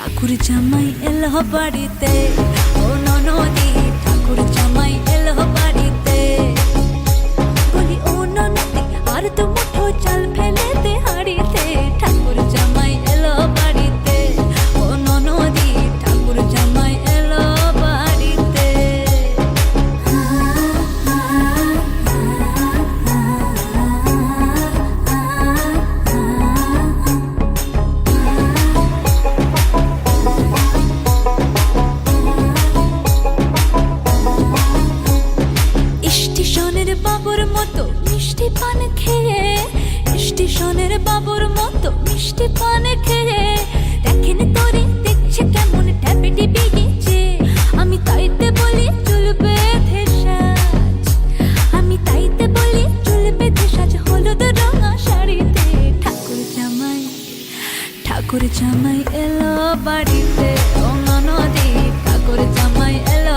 ঠাকুর জামাই এলো বাড়িতে ও ননদি ঠাকুর জামাই বাবুর মতো মিষ্টি পান খেয়ে দেখেন তোরে, দেখছে কেমন ট্যাপেটি বেরিয়েছে আমি তাইতে বলি চুল বেঁধে আমি তাইতে বলি চুল বেঁধে সাজ হলুদ রঙা শাড়িতে ঠাকুর জামাই ঠাকুর জামাই এলো বাড়িতে। ও ননদি ঠাকুর জামাই এলো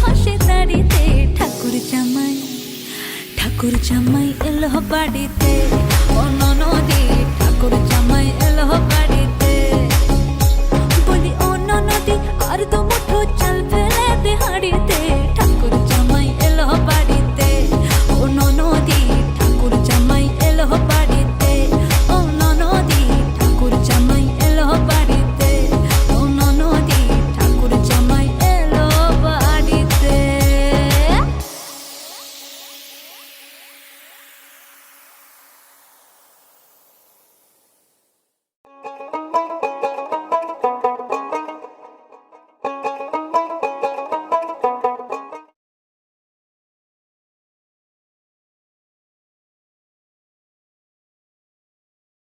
ঘষে দাড়িতে ঠাকুর জামাই ঠাকুর জামাই এলো বাড়িতে। ও নদী ঠাকুর জামাই